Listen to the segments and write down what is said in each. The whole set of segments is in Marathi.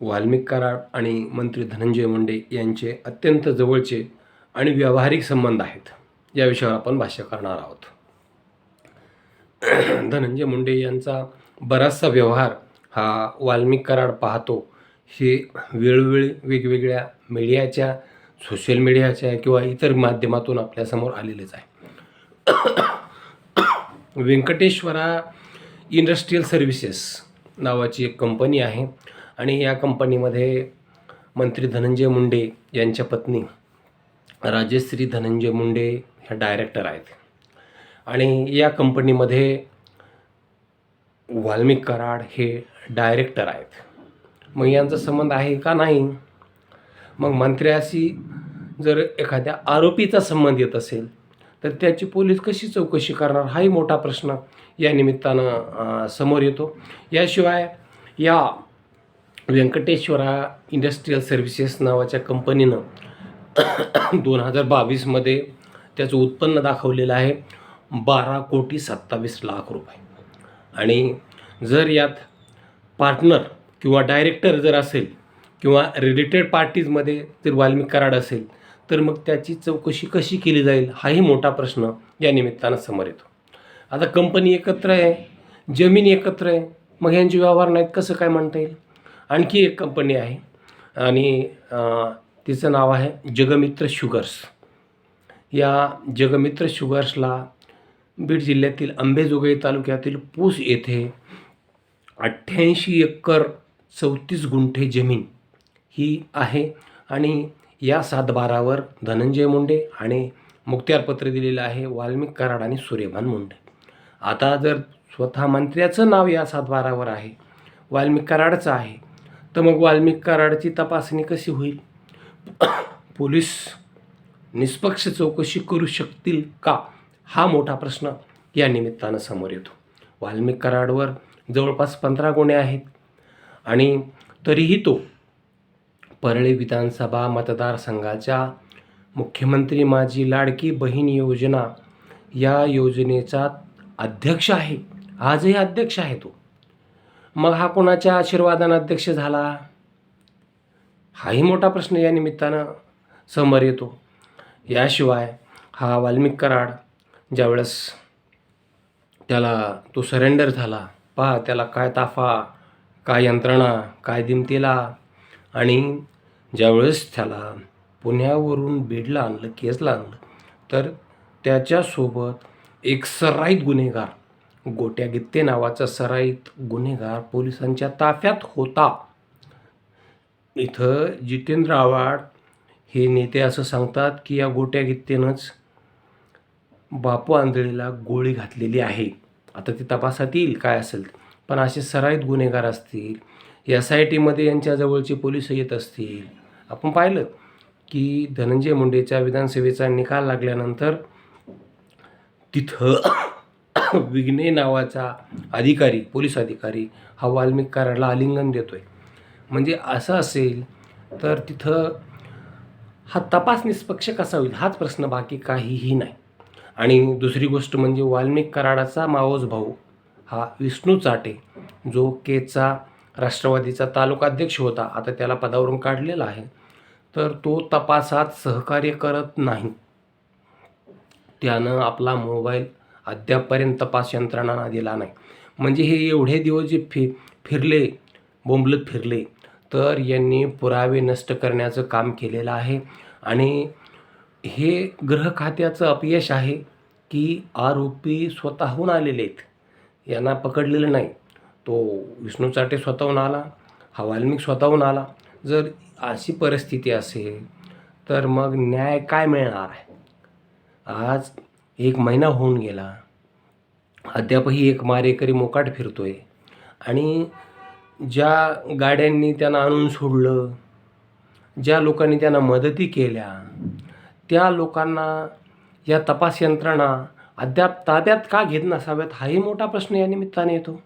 वाल्मिक कराड आणि मंत्री धनंजय मुंडे यांचे अत्यंत जवळचे आणि व्यावहारिक संबंध आहेत. या विषयावर आपण भाष्य करणार आहोत. धनंजय मुंडे यांचा बराचसा व्यवहार हा वाल्मिक कराड पाहतो हे वेळोवेळी वेगवेगळ्या मीडियाच्या सोशल मीडियाच्या किंवा इतर माध्यमातून आपल्यासमोर आलेलेच आहे. व्यंकटेश्वरा इंडस्ट्रीयल सर्व्हिसेस नावाची एक कंपनी आहे. आणि या कंपनीमध्ये मंत्री धनंजय मुंडे यांच्या पत्नी राजश्री धनंजय मुंडे ह्या डायरेक्टर आहेत. आणि या कंपनीमध्ये वाल्मिक कराड हे डायरेक्टर आहेत. मग यांचा संबंध आहे का नाही? मग मंत्र्याशी जर एखाद्या आरोपीचा संबंध येत असेल तर त्याची पोलीस कशी चौकशी करणार? हाही मोठा प्रश्न या निमित्तानं समोर येतो. याशिवाय या व्यंकटेश्वरा इंडस्ट्रीयल सर्व्हिसेस नावाच्या कंपनीनं दोन हजार बावीसमध्ये त्याचं उत्पन्न दाखवलेलं आहे बारा कोटी सत्तावीस लाख रुपये. आणि जर यात पार्टनर किंवा डायरेक्टर जर असेल किंवा रिलेटेड पार्टीजमध्ये जर वाल्मिक कराड असेल तर मग त्याची चौकशी कशी केली जाईल हाही मोठा प्रश्न या निमित्तानं समोर येतो. आता कंपनी एकत्र आहे जमीन एकत्र आहे मग यांचे व्यवहार नाहीत कसं काय म्हणता येईल? आणखी एक कंपनी आहे. आणि तिचं नाव आहे जगमित्र शुगर्स. या जगमित्र शुगर्सला बीड जिल्ह्यातील अंबेजोगाई तालुक्यातील पूस येथे अठ्ठ्याऐंशी एकर चौतीस गुंठे जमीन ही आहे. आणि या सातबारावर धनंजय मुंडे आणि मुक्त्यारपत्र दिलेलं आहे वाल्मिक कराड आणि सूर्यभान मुंडे. आता जर स्वतः मंत्र्याचं नाव या सातबारावर आहे वाल्मिक कराडचं आहे तर मग वाल्मिक कराडची तपासणी कशी होईल? पोलीस निष्पक्ष चौकशी करू शकतील का? हा मोठा प्रश्न या निमित्तानं समोर येतो. वाल्मिक कराडवर जवळपास पंधरा गुन्हे आहेत. आणि तरीही तो परळी विधानसभा मतदारसंघाच्या मुख्यमंत्री माझी लाडकी बहीण योजना या योजनेचा अध्यक्ष आहे. आजही अध्यक्ष आहे तो. मग हा कोणाच्या आशीर्वादानं अध्यक्ष झाला? हाही मोठा प्रश्न या निमित्तानं समोर येतो. याशिवाय हा वाल्मिक कराड ज्यावेळेस त्याला तो सरेंडर झाला पहा त्याला काय ताफा काय यंत्रणा काय दिमतीला आणि ज्यावेळेस त्याला पुण्यावरून बीडला आणलं केसला आणलं तर त्याच्यासोबत एक सराईत गुन्हेगार गोट्या गित्ते नावाचा सराईत गुन्हेगार पोलिसांच्या ताफ्यात होता. इथं जितेंद्र आव्हाड हे नेते असं सांगतात की या गोट्या गित्तेनंच बापू आंधळीला गोळी घातलेली आहे. आता ते तपासात येईल काय असेल. पण असे सराईत गुन्हेगार असतील एस आय टीमध्ये यांच्याजवळचे पोलीस येत असतील. आपण पाहिलं की धनंजय मुंडेच्या विधानसभेचा निकाल लागल्यानंतर तिथं विघ्ने नावाचा अधिकारी पोलीस अधिकारी हा वाल्मिक कराडला आलिंगन देतोय. म्हणजे असं असेल तर तिथं हा तपास निष्पक्ष कसा होईल हाच प्रश्न बाकी काहीही नाही. आणि दुसरी गोष्ट म्हणजे वाल्मिक कराडाचा मावस भाऊ हा विष्णू चाटे जो केचा राष्ट्रवादीचा तालुकाध्यक्ष होता आता त्याला पदावरून काढलेला आहे तर तो तपासात सहकार्य करत नाही. त्यानं आपला मोबाईल अद्यापपर्यंत तपास यंत्रणांना दिला नाही. म्हणजे हे एवढे दिवस जे फि फिरले बोंबलत फिरले तर यांनी पुरावे नष्ट करण्याचं काम केलेलं आहे. आणि हे गृह खात्याचं अपयश आहे की आरोपी स्वतःहून आलेले आहेत. यांना पकडलेलं नाही. तो विष्णू चाटे स्वतःहून आला हा वाल्मिक स्वतःहून आला. जर अशी परिस्थिती असेल तर मग न्याय काय मिळणार आहे? आज एक महिना होऊन गेला. अद्यापही एक मारेकरी मोकाट फिरतो आहे आणि ज्या गाड्यांनी त्यांना आणून सोडलं ज्या लोकांनी त्यांना मदती केल्या त्या लोकांना या तपास यंत्रणा अद्याप ताब्यात का घेत नसाव्यात हाही मोठा प्रश्न या निमित्ताने येतो.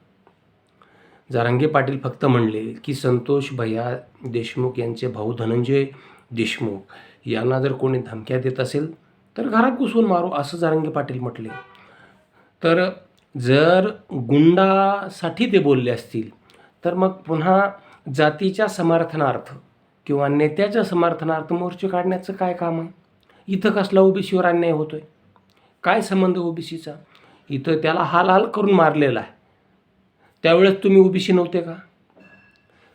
जारांगे पाटील फक्त म्हणले की संतोष भैया देशमुख यांचे भाऊ धनंजय देशमुख यांना जर कोणी धमक्या देत असेल तर घरात घुसून मारू असं जारंगे पाटील म्हटले. तर जर गुंडासाठी ते बोलले असतील तर मग पुन्हा जातीच्या समर्थनार्थ किंवा नेत्याच्या समर्थनार्थ मोर्चे काढण्याचं काय काम आहे? इथं कसला ओबीसीवर अन्याय होतो आहे काय संबंध ओबीसीचा? इथं त्याला हाल हाल करून मारलेला आहे. त्यावेळेस तुम्ही ओबीसी नव्हते का?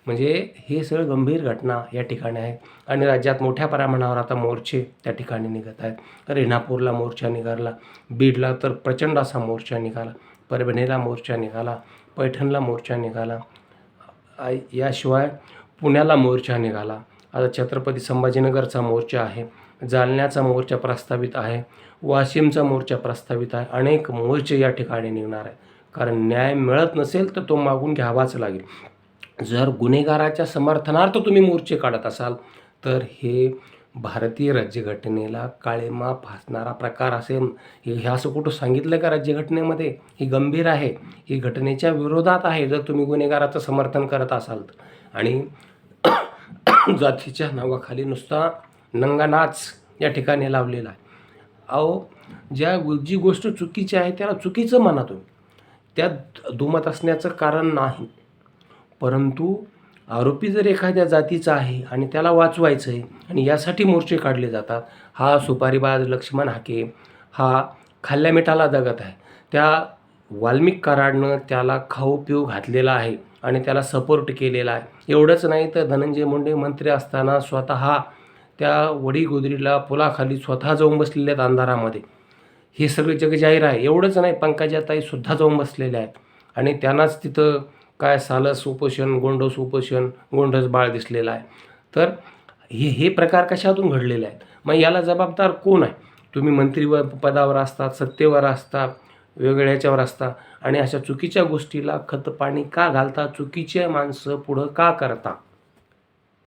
म्हणजे हे सगळं गंभीर घटना या ठिकाणी आहेत आणि राज्यात मोठ्या प्रमाणावर आता मोर्चे त्या ठिकाणी निघत आहेत. रेणापूरला मोर्चा निघाला बीडला तर प्रचंड असा मोर्चा निघाला परभणीला मोर्चा निघाला पैठणला मोर्चा निघाला याशिवाय पुण्याला मोर्चा निघाला. आता छत्रपती संभाजीनगरचा मोर्चा आहे जालन्याचा मोर्चा प्रस्तावित आहे वाशिमचा मोर्चा प्रस्तावित आहे अनेक मोर्चे या ठिकाणी निघणार आहे कारण न्याय मिळत नसेल तर तो मागून घ्यावाच लागेल. जर गुन्हेगाराच्या समर्थनार्थ तुम्ही मोर्चे काढत असाल तर हे भारतीय राज्यघटनेला काळेमा फासणारा प्रकार असेल. हे हे असं कुठं सांगितलं का राज्यघटनेमध्ये? ही गंभीर आहे. ही घटनेच्या विरोधात आहे जर तुम्ही गुन्हेगाराचं समर्थन करत असाल तर. आणि जातीच्या नावाखाली नुसता नंगानाच या ठिकाणी लावलेला आहे. अहो ज्या जी गोष्ट चुकीची आहे त्याला चुकीचं म्हणा तुम्ही. त्यात दुमत असण्याचं कारण नाही. परंतु आरोपी जर एखाद्या जातीचा आहे आणि त्याला वाचवायचं आहे आणि यासाठी मोर्चे काढले जातात हा सुपारीबाज लक्ष्मण हाके हा खाल्ल्या मिठाला जगत आहे. त्या वाल्मिक कराडनं त्याला खाऊ पिऊ घातलेला आहे आणि त्याला सपोर्ट केलेला आहे. एवढंच नाही तर धनंजय मुंडे मंत्री असताना स्वतः त्या वडीगोदरीला पुलाखाली स्वतः जाऊन बसलेल्या आहेत अंधारामध्ये. हे सगळे जग जाहीर आहे. एवढंच नाही पंकजाताईसुद्धा जाऊन बसलेल्या आहेत. आणि त्यांनाच तिथं काय सालस उपोषण गोंडस उपोषण गोंडस बाळ दिसलेलं आहे. तर हे हे प्रकार कशातून घडलेले आहेत? मग याला जबाबदार कोण आहे? तुम्ही मंत्री व पदावर असतात सत्तेवर असता वेगळ्या याच्यावर असता आणि अशा चुकीच्या गोष्टीला खतपाणी का घालता? चुकीचे माणसं पुढं का करता?